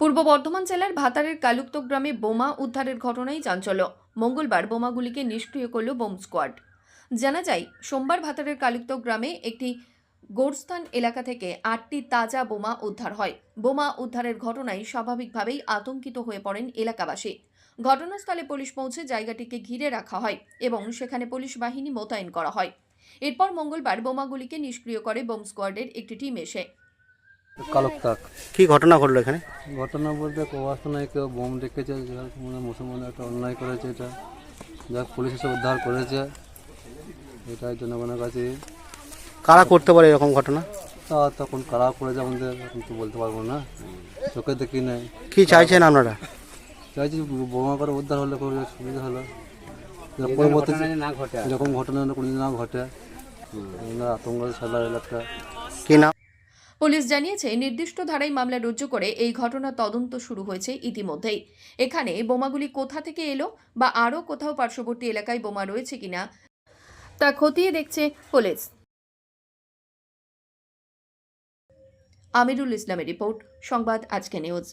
পূর্ব বর্ধমান জেলার ভাতারের কালুক্ত গ্রামে বোমা উদ্ধারের ঘটনায় চাঞ্চল্য। মঙ্গলবার বোমাগুলিকে নিষ্ক্রিয় করল বোম স্কোয়াড। জানা যায়, সোমবার ভাতারের কালুক্ত গ্রামে একটি গোরস্থান এলাকা থেকে আটটি তাজা বোমা উদ্ধার হয়। বোমা উদ্ধারের ঘটনায় স্বাভাবিকভাবেই আতঙ্কিত হয়ে পড়েন এলাকাবাসী। ঘটনাস্থলে পুলিশ পৌঁছে জায়গাটিকে ঘিরে রাখা হয় এবং সেখানে পুলিশ বাহিনী মোতায়েন করা হয়। এরপর মঙ্গলবার বোমাগুলিকে নিষ্ক্রিয় করে বোম স্কোয়াডের একটি টিম এসে কালক তাক কি ঘটনা ঘটলো এখানে? ঘটনা বলতে কবাসনায় কেউ বোম রেখেছে যার মানে মুসলমান একটা অন্যায় করেছে এটা। যাক পুলিশ এসে উদ্ধার করেছে। এটাই জনগণের কাছে কারা করতে পারে এরকম ঘটনা? তা তখন কারা করেছে আমাদের এখন তো বলতে পারব না। চোখে দেখি নাই। কি চাইছেন আপনারা? চাইছি বোমা করে উদ্ধার হলে খুব সুবিধা হলো। পরবর্তী এরকম ঘটনা কোনোদিন না ঘটে আতঙ্ক সাদা এলাকা। কি নাম? পুলিশ জানিয়েছে, নির্দিষ্ট ধারায় মামলা রুজু করে এই ঘটনা তদন্ত শুরু হয়েছে ইতিমধ্যেই। এখানে বোমাগুলি কোথা থেকে এলো বা আরও কোথাও পার্শ্ববর্তী এলাকায় বোমা রয়েছে কিনা তা খতিয়ে দেখছে পুলিশ। আমিরুল ইসলামের রিপোর্ট, সংবাদ আজকে নিউজ।